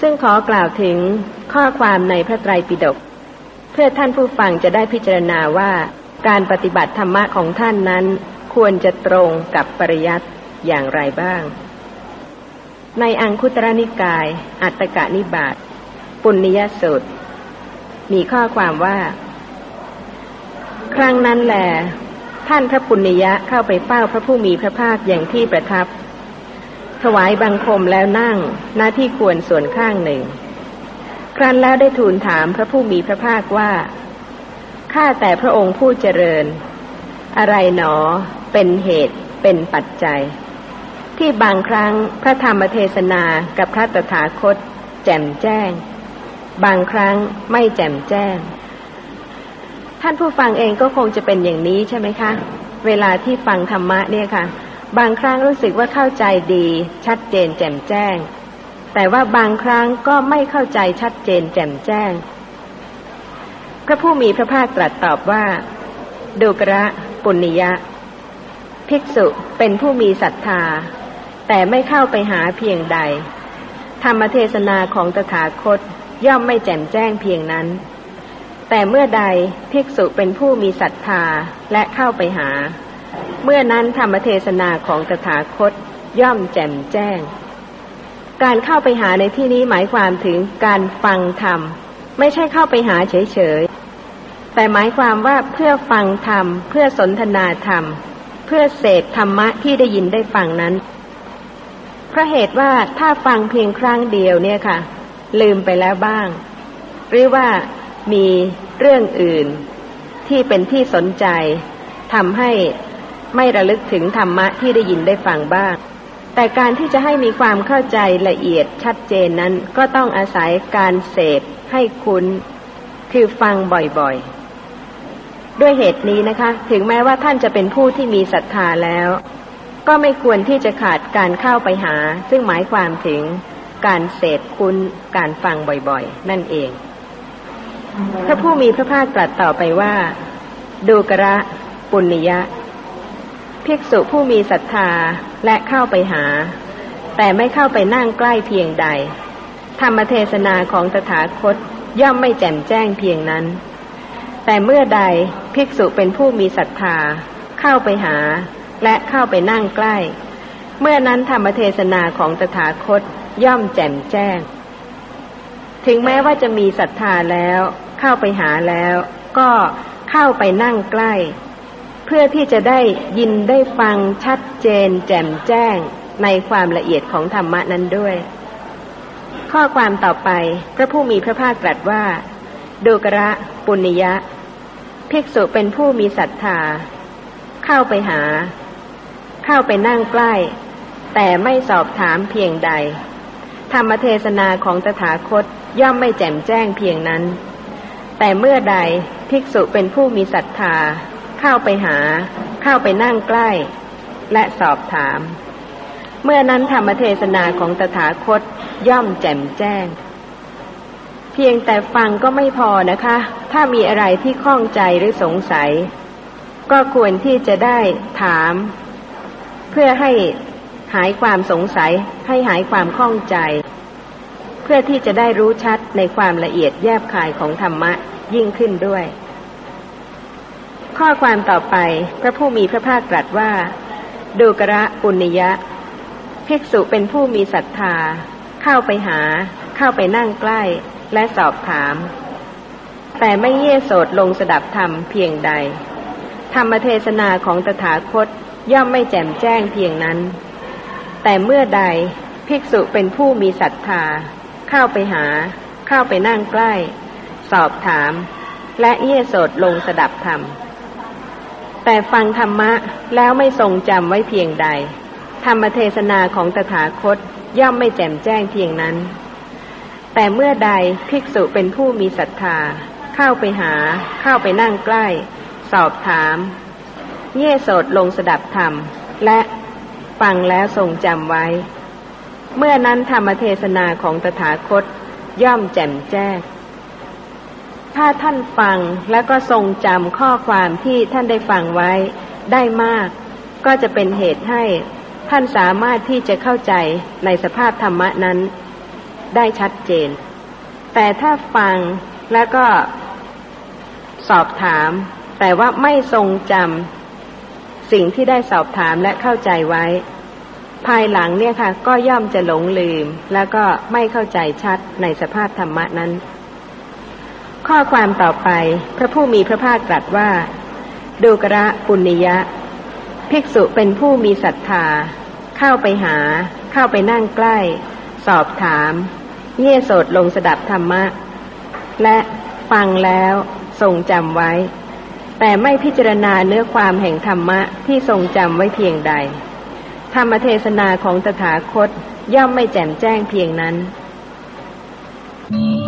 ซึ่งขอกล่าวถึงข้อความในพระไตรปิฎกเพื่อท่านผู้ฟังจะได้พิจารณาว่าการปฏิบัติธรรมะของท่านนั้น ควรจะตรงกับปริยัติอย่างไรบ้าง ในอังคุตรนิกาย อัตตกนิบาตปุณณยสูตร มีข้อความว่า ครั้งนั้นแหลท่านพระปุณยะเข้าไปเฝ้าพระผู้มีพระภาคอย่างที่ประทับ ถวายบังคมแล้วนั่งหน้าที่ควรส่วนข้างหนึ่ง ครั้นแล้วได้ทูลถามพระผู้มีพระภาคว่า ข้าแต่พระองค์ผู้เจริญ อะไรหนอ เป็นเหตุ เป็นปัจจัย ที่บางครั้งพระธรรมเทศนากับพระตถาคต แจ่มแจ้ง บางครั้งไม่แจ่มแจ้ง ท่านผู้ฟังเองก็คงจะเป็นอย่างนี้ใช่ไหมคะ เวลาที่ฟังธรรมะเนี่ยค่ะ บางครั้งรู้สึกว่าเข้าใจดี ชัดเจนแจ่มแจ้ง แต่ว่าบางครั้งก็ไม่เข้าใจชัดเจนแจ่มแจ้ง พระผู้มีพระภาคตรัสตอบว่าดูกระปุณิยะ ภิกษุเป็นผู้มีศรัทธา แต่ไม่เข้าไปหาเพียงใด ธรรมเทศนาของตถาคตย่อมไม่แจ่มแจ้งเพียงนั้น แต่เมื่อใดภิกษุเป็นผู้มีศรัทธาและเข้าไปหา เมื่อนั้นธรรมเทศนาของตถาคตย่อมแจ่มแจ้ง การเข้าไปหาในที่นี้หมายความถึงการฟังธรรม ไม่ใช่เข้าไปหาเฉยๆ แต่หมายความว่าเพื่อฟังธรรม เพื่อสนทนาธรรม เพื่อเสพธรรมะที่ได้ยินได้ฟังนั้น เพราะเหตุว่าถ้าฟังเพียงครั้งเดียวเนี่ยค่ะ ลืมไปแล้วบ้าง หรือว่ามีเรื่องอื่นที่เป็นที่สนใจทำให้ ไม่ระลึกถึงธรรมะที่ได้ยินได้ฟังบ้าง แต่การที่จะให้มีความเข้าใจละเอียดชัดเจนนั้นก็ต้องอาศัยการเสพให้คุ้น คือฟังบ่อยๆ ด้วยเหตุนี้นะคะ ถึงแม้ว่าท่านจะเป็นผู้ที่มีศรัทธาแล้ว ก็ไม่ควรที่จะขาดการเข้าไปหา ซึ่งหมายความถึงการเสพคุ้น การฟังบ่อยๆ นั่นเองพระผู้มีพระภาคตรัสต่อไปว่า ดูกระปุณิยะ ภิกษุผู้มีศรัทธาและเข้าไปหา แต่ไม่เข้าไปนั่งใกล้เพียงใด ธรรมเทศนาของตถาคตย่อมไม่แจ่มแจ้งเพียงนั้น แต่เมื่อใดภิกษุเป็นผู้มีศรัทธา เข้าไปหา และเข้าไปนั่งใกล้ เมื่อนั้นธรรมเทศนาของตถาคตย่อมแจ่มแจ้ง ถึงแม้ว่าจะมีศรัทธาแล้ว เข้าไปหาแล้ว ก็เข้าไปนั่งใกล้ พื่อที่จะได้ยินได้ฟังชัดเจนแจ่มแจ้งในความละเอียดของธรรมะนั้นด้วย ข้อความต่อไปพระผู้มีพระภาคตรัสว่าดูกระปุณิยะภิกษุเป็นผู้มีศรัทธา เข้าไปหา เข้าไปนั่งใกล้ แต่ไม่สอบถามเพียงใด ธรรมเทศนาของตถาคตย่อมไม่แจ่มแจ้งเพียงนั้น แต่เมื่อใดภิกษุเป็นผู้มีศรัทธา เข้าไปหา เข้าไปนั่งใกล้ และสอบถาม เมื่อนั้นธรรมเทศนาของตถาคตย่อมแจ่มแจ้ง เพียงแต่ฟังก็ไม่พอนะคะ ถ้ามีอะไรที่ข้องใจหรือสงสัย ก็ควรที่จะได้ถาม เพื่อให้หายความสงสัยให้หายความข้องใจ เพื่อที่จะได้รู้ชัดในความละเอียดแยบคายของธรรมะยิ่งขึ้นด้วย ข้อความต่อไปพระผู้มีพระภาคตรัสว่าดูกระปุณยะ ภิกษุเป็นผู้มีศรัทธา เข้าไปหา เข้าไปนั่งใกล้และสอบถาม แต่ไม่เย่โสดลงสดับธรรมเพียงใด ธรรมเทศนาของตถาคตย่อมไม่แจ่มแจ้งเพียงนั้น แต่เมื่อใดภิกษุเป็นผู้มีศรัทธา เข้าไปหา เข้าไปนั่งใกล้ สอบถาม และเยี่ยโสดลงสดับธรรม แต่ฟังธรรมะแล้วไม่ทรงจำไว้เพียงใด ธรรมเทศนาของตถาคตย่อมไม่แจ่มแจ้งเพียงนั้น แต่เมื่อใดภิกษุเป็นผู้มีศรัทธา เข้าไปหา เข้าไปนั่งใกล้ สอบถาม เย่โสดลงสดับธรรม และฟังแล้วทรงจำไว้ เมื่อนั้นธรรมเทศนาของตถาคตย่อมแจ่มแจ้ง ถ้าท่านฟังแล้วก็ทรงจำข้อความที่ท่านได้ฟังไว้ได้มาก ก็จะเป็นเหตุให้ท่านสามารถที่จะเข้าใจในสภาพธรรมะนั้น ได้ชัดเจน แต่ถ้าฟังแล้วก็สอบถาม แต่ว่าไม่ทรงจำสิ่งที่ได้สอบถามและเข้าใจไว้ ภายหลังเนี่ยค่ะ ก็ย่อมจะหลงลืม แล้วก็ไม่เข้าใจชัดในสภาพธรรมะนั้น ข้อความต่อไปพระผู้มีพระภาคตรัสว่า ดูกระปุณิยะ ภิกษุเป็นผู้มีศรัทธา เข้าไปหา เข้าไปนั่งใกล้ สอบถามเงี่ยโสดลงสดับธรรมะ และฟังแล้วทรงจำไว้ แต่ไม่พิจารณาเนื้อความแห่งธรรมะที่ทรงจำไว้เพียงใด ธรรมเทศนาของตถาคตย่อมไม่แจ่มแจ้งเพียงนั้น Mm.